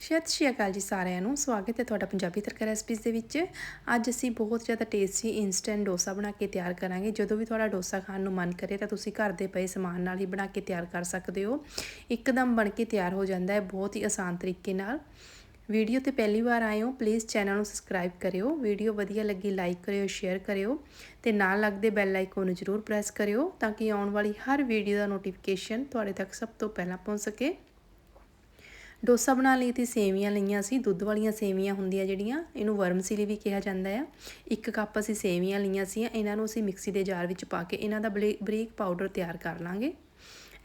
ਸਤਿ ਸ਼੍ਰੀ ਅਕਾਲ ਜੀ ਸਾਰਿਆਂ ਨੂੰ। ਸਵਾਗਤ ਹੈ ਤੁਹਾਡਾ ਪੰਜਾਬੀ ਤੜਕਾ ਰੈਸਪੀਜ਼ ਦੇ ਵਿੱਚ। ਅੱਜ ਅਸੀਂ ਬਹੁਤ ਜ਼ਿਆਦਾ ਟੇਸਟੀ ਇਨਸਟੈਂਟ ਡੋਸਾ ਬਣਾ ਕੇ ਤਿਆਰ ਕਰਾਂਗੇ। ਜਦੋਂ ਵੀ ਤੁਹਾਡਾ ਡੋਸਾ ਖਾਣ ਨੂੰ ਮਨ ਕਰੇ ਤਾਂ ਤੁਸੀਂ ਘਰ ਦੇ ਪਏ ਸਮਾਨ ਨਾਲ ਹੀ ਬਣਾ ਕੇ ਤਿਆਰ ਕਰ ਸਕਦੇ ਹੋ। ਇੱਕਦਮ ਬਣ ਕੇ ਤਿਆਰ ਹੋ ਜਾਂਦਾ ਹੈ ਬਹੁਤ ਹੀ ਆਸਾਨ ਤਰੀਕੇ ਨਾਲ। ਵੀਡੀਓ ਤੇ ਪਹਿਲੀ ਵਾਰ ਆਏ ਹੋ ਪਲੀਜ਼ ਚੈਨਲ ਨੂੰ ਸਬਸਕ੍ਰਾਈਬ ਕਰਿਓ। ਵੀਡੀਓ ਵਧੀਆ ਲੱਗੀ ਲਾਈਕ ਕਰਿਓ ਸ਼ੇਅਰ ਕਰਿਓ ਤੇ ਨਾਲ ਲੱਗਦੇ ਬੈਲ ਆਈਕਨ ਨੂੰ ਜ਼ਰੂਰ ਪ੍ਰੈਸ ਕਰਿਓ ਤਾਂ ਕਿ ਆਉਣ ਵਾਲੀ ਹਰ ਵੀਡੀਓ ਦਾ ਨੋਟੀਫਿਕੇਸ਼ਨ ਤੁਹਾਡੇ ਤੱਕ ਸਭ ਤੋਂ ਪਹਿਲਾਂ ਪਹੁੰਚ ਸਕੇ। ਡੋਸਾ ਬਣਾਉਣ ਲਈ ਅਸੀਂ ਸੇਵੀਆਂ ਲਈਆਂ ਸੀ, ਦੁੱਧ ਵਾਲੀਆਂ ਸੇਵੀਆਂ ਹੁੰਦੀਆਂ ਜਿਹੜੀਆਂ, ਇਹਨੂੰ ਵਰਮ ਸਿਲੀ ਵੀ ਕਿਹਾ ਜਾਂਦਾ ਆ। ਇੱਕ ਕੱਪ ਅਸੀਂ ਸੇਵੀਆਂ ਲਈਆਂ ਸੀ ਇਹਨਾਂ ਨੂੰ ਅਸੀਂ ਮਿਕਸੀ ਦੇ ਜਾਰ ਵਿੱਚ ਪਾ ਕੇ ਇਹਨਾਂ ਦਾ ਬਰੀਕ ਪਾਊਡਰ ਤਿਆਰ ਕਰ ਲਾਂਗੇ।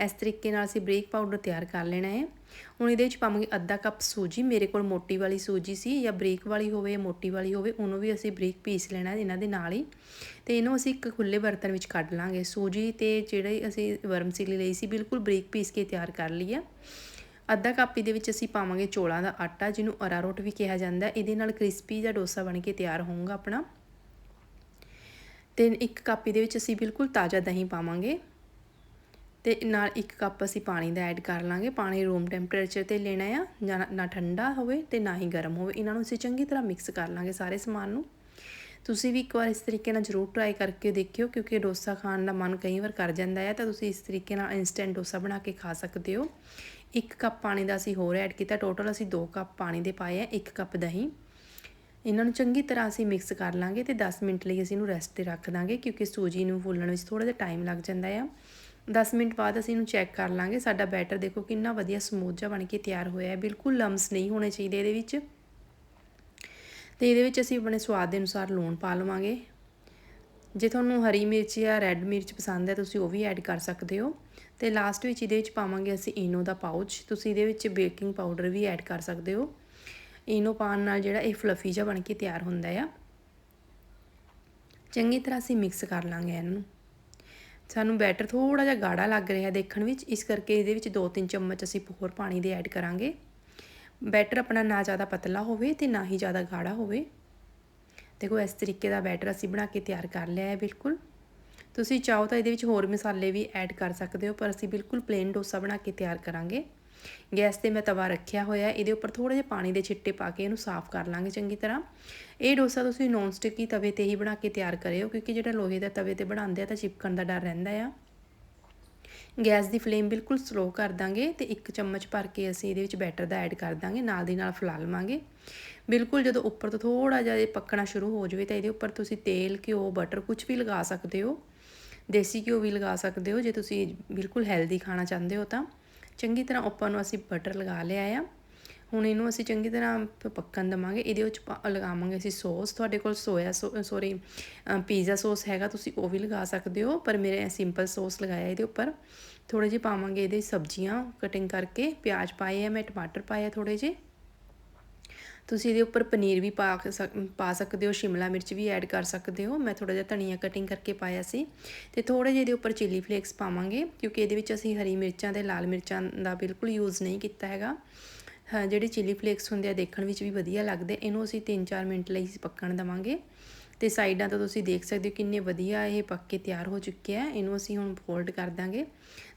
ਇਸ ਤਰੀਕੇ ਨਾਲ ਅਸੀਂ ਬਰੀਕ ਪਾਊਡਰ ਤਿਆਰ ਕਰ ਲੈਣਾ ਹੈ। ਹੁਣ ਇਹਦੇ ਵਿੱਚ ਪਾਵਾਂਗੇ ਅੱਧਾ ਕੱਪ ਸੂਜੀ, ਮੇਰੇ ਕੋਲ ਮੋਟੀ ਵਾਲੀ ਸੂਜੀ ਸੀ ਜਾਂ ਬਰੀਕ ਵਾਲੀ ਹੋਵੇ ਜਾਂ ਮੋਟੀ ਵਾਲੀ ਹੋਵੇ, ਉਹਨੂੰ ਵੀ ਅਸੀਂ ਬਰੀਕ ਪੀਸ ਲੈਣਾ ਇਹਨਾਂ ਦੇ ਨਾਲ ਹੀ। ਤੇ ਇਹਨੂੰ ਅਸੀਂ ਇੱਕ ਖੁੱਲੇ ਬਰਤਨ ਵਿੱਚ ਕੱਢ ਲਾਂਗੇ। ਸੂਜੀ ਤੇ ਜਿਹੜੇ ਅਸੀਂ ਵਰਮਸੀਲੀ ਲਈ ਸੀ, ਬਿਲਕੁਲ ਬਰੀਕ ਪੀਸ ਕੇ ਤਿਆਰ ਕਰ ਲਈ ਆ। ਅੱਧਾ ਕਾਪੀ ਦੇ ਵਿੱਚ ਅਸੀਂ ਪਾਵਾਂਗੇ ਚੋਲਾਂ ਦਾ ਆਟਾ, ਜਿਹਨੂੰ ਅਰਾਰੋਟ ਵੀ ਕਿਹਾ ਜਾਂਦਾ ਇਹਦੇ ਨਾਲ ਕ੍ਰਿਸਪੀ ਜਾਂ ਡੋਸਾ ਬਣ ਕੇ ਤਿਆਰ ਹੋਊਗਾ ਆਪਣਾ। ਤੇ ਇੱਕ ਕਾਪੀ ਦੇ ਵਿੱਚ ਅਸੀਂ ਬਿਲਕੁਲ ਤਾਜ਼ਾ ਦਹੀਂ ਪਾਵਾਂਗੇ। ਤੇ ਨਾਲ ਇੱਕ ਕੱਪ ਅਸੀਂ ਪਾਣੀ ਦਾ ਐਡ ਕਰ ਲਾਂਗੇ। ਪਾਣੀ ਰੂਮ ਟੈਂਪਰੇਚਰ ਤੇ ਲੈਣਾ ਆ ਨਾ ਠੰਡਾ ਹੋਵੇ ਤੇ ਨਾ ਹੀ ਗਰਮ ਹੋਵੇ। ਇਹਨਾਂ ਨੂੰ ਅਸੀਂ ਚੰਗੀ ਤਰ੍ਹਾਂ ਮਿਕਸ ਕਰ ਲਾਂਗੇ ਸਾਰੇ ਸਮਾਨ ਨੂੰ। ਤੁਸੀਂ ਵੀ ਇੱਕ ਵਾਰ ਇਸ ਤਰੀਕੇ ਨਾਲ ਜ਼ਰੂਰ ਟਰਾਈ ਕਰਕੇ ਦੇਖਿਓ, ਕਿਉਂਕਿ ਡੋਸਾ ਖਾਣ ਦਾ ਮਨ ਕਈ ਵਾਰ ਕਰ ਜਾਂਦਾ ਹੈ, ਤਾਂ ਤੁਸੀਂ ਇਸ ਤਰੀਕੇ ਨਾਲ ਇਨਸਟੈਂਟ ਡੋਸਾ ਬਣਾ ਕੇ ਖਾ ਸਕਦੇ ਹੋ। ਇੱਕ ਕੱਪ ਪਾਣੀ ਦਾ ਅਸੀਂ ਹੋਰ ਐਡ ਕੀਤਾ ਟੋਟਲ ਅਸੀਂ 2 ਕੱਪ ਪਾਣੀ ਦੇ ਪਾਏ ਆ 1 ਕੱਪ ਦਹੀਂ। ਇਹਨਾਂ ਨੂੰ ਚੰਗੀ ਤਰ੍ਹਾਂ ਅਸੀਂ ਮਿਕਸ ਕਰ ਲਾਂਗੇ ਤੇ 10 ਮਿੰਟ ਲਈ ਅਸੀਂ ਇਹਨੂੰ ਰੈਸਟ ਤੇ ਰੱਖ ਦਾਂਗੇ, ਕਿਉਂਕਿ ਸੂਜੀ ਨੂੰ ਫੁੱਲਣ ਵਿੱਚ ਥੋੜਾ ਜਿਹਾ ਟਾਈਮ ਲੱਗ ਜਾਂਦਾ ਆ। 10 ਮਿੰਟ ਬਾਅਦ ਅਸੀਂ ਇਹਨੂੰ ਚੈੱਕ ਕਰ ਲਾਂਗੇ, ਸਾਡਾ ਬੈਟਰ ਦੇਖੋ ਕਿੰਨਾ ਵਧੀਆ ਸਮੂਥ ਜਿਹਾ ਬਣ ਕੇ ਤਿਆਰ ਹੋਇਆ ਹੈ, ਬਿਲਕੁਲ ਲੰਮਸ ਨਹੀਂ ਹੋਣੇ ਚਾਹੀਦੇ ਇਹਦੇ ਵਿੱਚ। ਤੇ ਇਹਦੇ ਵਿੱਚ ਅਸੀਂ ਆਪਣੇ ਸਵਾਦ ਦੇ ਅਨੁਸਾਰ ਲੂਣ ਪਾ ਲਵਾਂਗੇ। ਜੇ ਤੁਹਾਨੂੰ ਹਰੀ ਮਿਰਚ ਜਾਂ ਰੈੱਡ ਮਿਰਚ ਪਸੰਦ ਹੈ, ਤੁਸੀਂ ਉਹ ਵੀ ਐਡ ਕਰ ਸਕਦੇ ਹੋ। ਤੇ ਲਾਸਟ ਵਿੱਚ ਇਹਦੇ ਵਿੱਚ ਪਾਵਾਂਗੇ ਅਸੀਂ ਇਨੋ ਦਾ ਪਾਊਚ। ਤੁਸੀਂ ਇਹਦੇ ਵਿੱਚ ਬੇਕਿੰਗ ਪਾਊਡਰ ਵੀ ਐਡ ਕਰ ਸਕਦੇ ਹੋ। ਇਨੋ ਪਾਣ ਨਾਲ ਜਿਹੜਾ ਇਹ ਫਲਫੀ ਜਿਹਾ ਬਣ ਕੇ ਤਿਆਰ ਹੁੰਦਾ ਆ। ਚੰਗੀ ਤਰ੍ਹਾਂ ਅਸੀਂ ਮਿਕਸ ਕਰ ਲਾਂਗੇ ਇਹਨੂੰ। ਸਾਨੂੰ ਬੈਟਰ ਥੋੜਾ ਜਿਹਾ ਗਾੜਾ ਲੱਗ ਰਿਹਾ ਦੇਖਣ ਵਿੱਚ। ਇਸ ਕਰਕੇ ਇਹਦੇ ਵਿੱਚ 2-3 ਚਮਚ ਅਸੀਂ ਹੋਰ ਪਾਣੀ ਦੇ ਐਡ ਕਰਾਂਗੇ। ਬੈਟਰ ਆਪਣਾ ਨਾ ਜ਼ਿਆਦਾ ਪਤਲਾ ਹੋਵੇ ਤੇ ਨਾ ਹੀ ਜ਼ਿਆਦਾ ਗਾੜਾ ਹੋਵੇ। ਦੇਖੋ, ਇਸ ਤਰੀਕੇ ਦਾ ਬੈਟਰ ਅਸੀਂ ਬਣਾ ਕੇ ਤਿਆਰ ਕਰ ਲਿਆ ਹੈ, ਬਿਲਕੁਲ। ਤੁਸੀਂ ਚਾਹੋ ਤਾਂ ਇਹਦੇ ਵਿੱਚ ਹੋਰ ਮਸਾਲੇ ਵੀ ਐਡ ਕਰ ਸਕਦੇ ਹੋ, ਪਰ ਅਸੀਂ ਬਿਲਕੁਲ ਪਲੇਨ ਡੋਸਾ ਬਣਾ ਕੇ ਤਿਆਰ ਕਰਾਂਗੇ। ਗੈਸ ਤੇ ਮੈਂ ਤਵਾ ਰੱਖਿਆ ਹੋਇਆ ਇਹਦੇ ਉੱਪਰ ਥੋੜੇ ਜਿਹੇ ਪਾਣੀ ਦੇ ਛਿੱਟੇ ਪਾ ਕੇ ਇਹਨੂੰ ਸਾਫ਼ ਕਰ ਲਾਂਗੇ ਚੰਗੀ ਤਰ੍ਹਾਂ। ਇਹ ਡੋਸਾ ਤੁਸੀਂ ਨੌਨ ਸਟਿਕੀ ਤਵੇ ਤੇ ਹੀ ਬਣਾ ਕੇ ਤਿਆਰ ਕਰਿਓ, ਕਿਉਂਕਿ ਜਿਹੜਾ ਲੋਹੇ ਦਾ ਤਵੇ ਤੇ ਬਣਾਉਂਦੇ ਆ ਤਾਂ ਚਿਪਕਣ ਦਾ ਡਰ ਰਹਿੰਦਾ ਆ। ਗੈਸ ਦੀ ਫਲੇਮ ਬਿਲਕੁਲ ਸਲੋ ਕਰ ਦਾਂਗੇ ਤੇ ਇੱਕ ਚਮਚ ਭਰ ਕੇ ਅਸੀਂ ਇਹਦੇ ਵਿੱਚ ਬੈਟਰ ਦਾ ਐਡ ਕਰ ਦਾਂਗੇ, ਨਾਲ ਦੀ ਨਾਲ ਫੁਲਾ ਲਵਾਂਗੇ। ਬਿਲਕੁਲ ਜਦੋਂ ਉੱਪਰ ਤੋਂ ਥੋੜਾ ਜਿਹਾ ਇਹ ਪੱਕਣਾ ਸ਼ੁਰੂ ਹੋ ਜਾਵੇ ਤਾਂ ਇਹਦੇ ਉੱਪਰ ਤੁਸੀਂ ਤੇਲ, ਘਿਓ ਬਟਰ ਕੁਝ ਵੀ ਲਗਾ ਸਕਦੇ ਹੋ। ਦੇਸੀ ਘਿਓ ਵੀ ਲਗਾ ਸਕਦੇ ਹੋ, ਜੇ ਤੁਸੀਂ ਬਿਲਕੁਲ ਹੈਲਦੀ ਖਾਣਾ ਚਾਹੁੰਦੇ ਹੋ ਤਾਂ। ਚੰਗੀ ਤਰ੍ਹਾਂ ਉੱਪਰ ਨੂੰ ਅਸੀਂ ਬਟਰ ਲਗਾ ਲਿਆ ਆ। ਹੁਣ ਇਹਨੂੰ ਅਸੀਂ ਚੰਗੀ ਤਰ੍ਹਾਂ ਪੱਕਣ ਦਵਾਂਗੇ। ਇਹਦੇ ਵਿੱਚ ਲਗਾਵਾਂਗੇ ਅਸੀਂ ਸੌਸ। ਤੁਹਾਡੇ ਕੋਲ ਸੋਇਆ ਸੌਰੀ ਪੀਜ਼ਾ ਸੌਸ ਹੈਗਾ, ਤੁਸੀਂ ਉਹ ਵੀ ਲਗਾ ਸਕਦੇ ਹੋ। ਪਰ ਮੇਰੇ ਸਿੰਪਲ ਸੌਸ ਲਗਾਇਆ ਇਹਦੇ ਉੱਪਰ। ਥੋੜੇ ਜਿਹੇ ਪਾਵਾਂਗੇ ਇਹਦੇ ਸਬਜ਼ੀਆਂ ਕਟਿੰਗ ਕਰਕੇ। ਪਿਆਜ਼ ਪਾਏ ਆ ਮੈਂ, ਟਮਾਟਰ ਪਾਏ ਆ ਥੋੜੇ ਜਿਹੇ। ਤੁਸੀਂ ਇਹਦੇ ਉੱਪਰ ਪਨੀਰ ਵੀ ਪਾ ਪਾ ਸਕਦੇ ਹੋ, ਸ਼ਿਮਲਾ ਮਿਰਚ ਵੀ ਐਡ ਕਰ ਸਕਦੇ ਹੋ। ਮੈਂ ਥੋੜਾ ਜਿਹਾ ਧਨੀਆ ਕਟਿੰਗ ਕਰਕੇ ਪਾਇਆ ਸੀ। ਤੇ ਥੋੜੇ ਜਿਹੇ ਇਹਦੇ ਉੱਪਰ ਚਿੱਲੀ ਫਲੇਕਸ ਪਾਵਾਂਗੇ। ਕਿਉਂਕਿ ਇਹਦੇ ਵਿੱਚ ਅਸੀਂ ਹਰੀ ਮਿਰਚਾਂ ਤੇ ਲਾਲ ਮਿਰਚਾਂ ਦਾ ਬਿਲਕੁਲ ਯੂਜ਼ ਨਹੀਂ ਕੀਤਾ ਹੈਗਾ। ਜਿਹੜੇ ਚਿੱਲੀ ਫਲੇਕਸ ਹੁੰਦੇ ਆ ਦੇਖਣ ਵਿੱਚ ਵੀ ਵਧੀਆ ਲੱਗਦੇ, ਇਹਨੂੰ ਅਸੀਂ 3-4 ਮਿੰਟ ਲਈ ਪੱਕਣ ਦਵਾਂਗੇ। ਤੇ ਸਾਈਡਾਂ ਤੋਂ ਤੁਸੀਂ ਦੇਖ ਸਕਦੇ ਹੋ ਕਿੰਨੇ ਵਧੀਆ ਇਹ ਪੱਕ ਕੇ ਤਿਆਰ ਹੋ ਚੁੱਕਿਆ ਹੈ ਇਹਨੂੰ ਅਸੀਂ ਹੁਣ ਫੋਲਡ ਕਰ ਦਾਂਗੇ।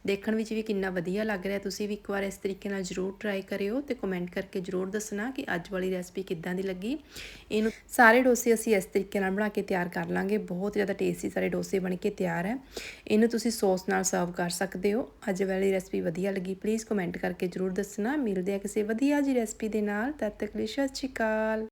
ਦੇਖਣ ਵਿੱਚ ਵੀ ਕਿੰਨਾ ਵਧੀਆ ਲੱਗ ਰਿਹਾ। ਤੁਸੀਂ ਵੀ ਇੱਕ ਵਾਰ ਇਸ ਤਰੀਕੇ ਨਾਲ ਜ਼ਰੂਰ ਟਰਾਈ ਕਰਿਓ ਤੇ ਕਮੈਂਟ ਕਰਕੇ ਜ਼ਰੂਰ ਦੱਸਣਾ ਕਿ ਅੱਜ ਵਾਲੀ ਰੈਸਪੀ ਕਿੱਦਾਂ ਦੀ ਲੱਗੀ। ਇਹਨੂੰ ਸਾਰੇ ਡੋਸੇ ਅਸੀਂ ਇਸ ਤਰੀਕੇ ਨਾਲ ਬਣਾ ਕੇ ਤਿਆਰ ਕਰ ਲਾਂਗੇ। ਬਹੁਤ ਜ਼ਿਆਦਾ ਟੇਸਟੀ ਸਾਰੇ ਡੋਸੇ ਬਣ ਕੇ ਤਿਆਰ ਹੈ। ਇਹਨੂੰ ਤੁਸੀਂ ਸੌਸ ਨਾਲ ਸਰਵ ਕਰ ਸਕਦੇ ਹੋ। ਅੱਜ ਵਾਲੀ ਰੈਸਪੀ ਵਧੀਆ ਲੱਗੀ। ਪਲੀਜ਼ ਕਮੈਂਟ ਕਰਕੇ ਜ਼ਰੂਰ ਦੱਸਣਾ। ਮਿਲਦੇ ਆ ਕਿਸੇ ਵਧੀਆ ਜੀ ਰੈਸਪੀ ਦੇ ਨਾਲ। ਤਦ ਤੱਕ ਲਈ ਸਤਿ ਸ਼੍ਰੀ ਅਕਾਲ।